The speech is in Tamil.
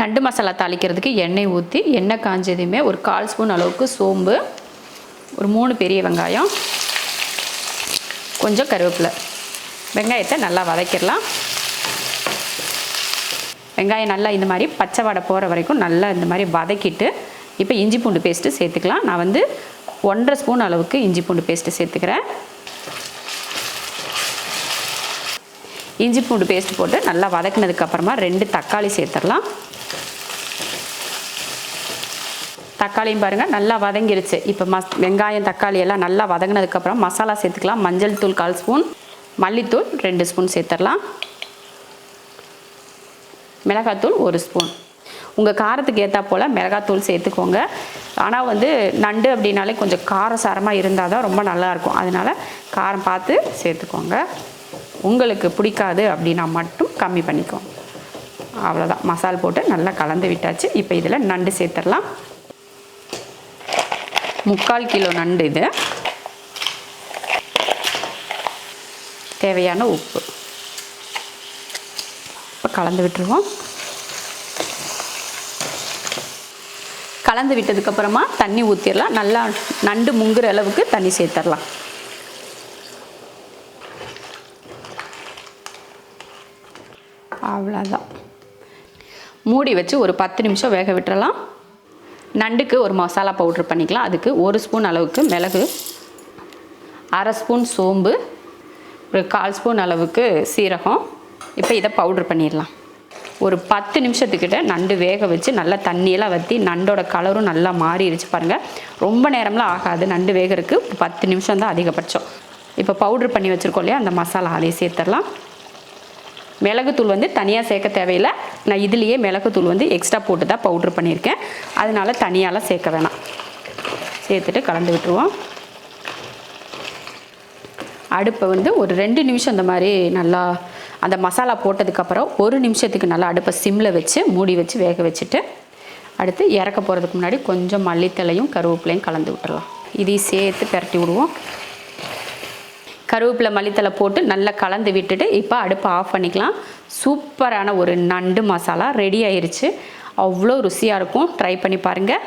நண்டு மசாலா தாளிக்கிறதுக்கு எண்ணெய் ஊற்றி எண்ணெய் காஞ்சதுமே ஒரு கால் ஸ்பூன் அளவுக்கு சோம்பு ஒரு மூணு பெரிய வெங்காயம் கொஞ்சம் கருவேப்பிலை. வெங்காயத்தை நல்லா வதக்கிடலாம். வெங்காயம் நல்லா இந்த மாதிரி பச்சை வடை போகிற வரைக்கும் நல்லா இந்த மாதிரி வதக்கிட்டு இப்போ இஞ்சி பூண்டு பேஸ்ட்டு சேர்த்துக்கலாம். நான் வந்து ஒன்றரை ஸ்பூன் அளவுக்கு இஞ்சி பூண்டு பேஸ்ட்டு சேர்த்துக்கிறேன். இஞ்சி பூண்டு பேஸ்ட் போட்டு நல்லா வதக்குனதுக்கப்புறமா ரெண்டு தக்காளி சேர்த்துடலாம். தக்காளியும் பாருங்கள் நல்லா வதங்கிருச்சு. இப்போ மஸ் வெங்காயம் தக்காளி எல்லாம் நல்லா வதங்கினதுக்கப்புறம் மசாலா சேர்த்துக்கலாம். மஞ்சள் தூள் கால் ஸ்பூன் மல்லித்தூள் ரெண்டு ஸ்பூன் சேர்த்துடலாம். மிளகாத்தூள் ஒரு ஸ்பூன். உங்கள் காரத்துக்கு ஏற்றா போல் மிளகாத்தூள் சேர்த்துக்கோங்க. ஆனால் வந்து நண்டு அப்படின்னாலே கொஞ்சம் காரசாரமாக இருந்தால் தான் ரொம்ப நல்லாயிருக்கும் அதனால் காரம் பார்த்து சேர்த்துக்கோங்க. உங்களுக்கு பிடிக்காது அப்படின்னா மட்டும் கம்மி பண்ணிக்கோங்க அவ்வளோதான் மசால் போட்டு நல்லா கலந்து விட்டாச்சு. இப்போ இதில் நண்டு சேர்த்துடலாம். முக்கால் கிலோ நண்டு இது. தேவையான உப்பு. இப்போ கலந்து விட்டுருவோம். கலந்து விட்டதுக்கப்புறமா தண்ணி ஊற்றிடலாம் நல்லா நண்டு முங்குற அளவுக்கு தண்ணி சேர்த்துடலாம் அவ்வளோதான் மூடி வச்சு ஒரு பத்து நிமிஷம் வேக விட்டுறலாம். நண்டுக்கு ஒரு மசாலா பவுட்ரு பண்ணிக்கலாம். அதுக்கு ஒரு ஸ்பூன் அளவுக்கு மிளகு அரை ஸ்பூன் சோம்பு ஒரு கால் ஸ்பூன் அளவுக்கு சீரகம். இப்போ இதை பவுட்ரு பண்ணிடலாம். ஒரு பத்து நிமிஷத்துக்கிட்ட நண்டு வேக வச்சு நல்லா தண்ணியெல்லாம் வற்றி நண்டோட கலரும் நல்லா மாறிடுச்சு பாருங்கள் ரொம்ப நேரம்லாம் ஆகாது. நண்டு வேகிறதுக்கு பத்து நிமிஷம் தான் அதிகபட்சம். இப்போ பவுட்ரு பண்ணி வச்சுருக்கோம் இல்லையா? அந்த மசாலா அதையும் சேர்த்துடலாம். மிளகுத்தூள் வந்து தனியாக சேர்க்க தேவையில்லை. நான் இதுலேயே மிளகுத்தூள் வந்து எக்ஸ்ட்ரா போட்டு தான் பவுட்ரு பண்ணியிருக்கேன். அதனால தனியாலாம் சேர்க்க வேணாம். சேர்த்துட்டு கலந்து விட்டுருவோம். அடுப்பை வந்து ஒரு ரெண்டு நிமிஷம் இந்த மாதிரி நல்லா அந்த மசாலா போட்டதுக்கப்புறம் ஒரு நிமிஷத்துக்கு நல்லா அடுப்பை சிம்மில் வச்சு மூடி வச்சு வேக வச்சுட்டு அடுத்து இறக்க போகிறதுக்கு முன்னாடி கொஞ்சம் மல்லித்தலையும் கருவேப்பிலையும் கலந்து விட்டுடலாம் இதையும் சேர்த்து பெரட்டி விடுவோம். கருவேப்பிலை மல்லித்தலை போட்டு நல்லா கலந்து விட்டுட்டு இப்போ அடுப்பை ஆஃப் பண்ணிக்கலாம். சூப்பரான ஒரு நண்டு மசாலா ரெடி ஆயிடுச்சு அவ்வளோ ருசியாக இருக்கும். ட்ரை பண்ணி பாருங்கள்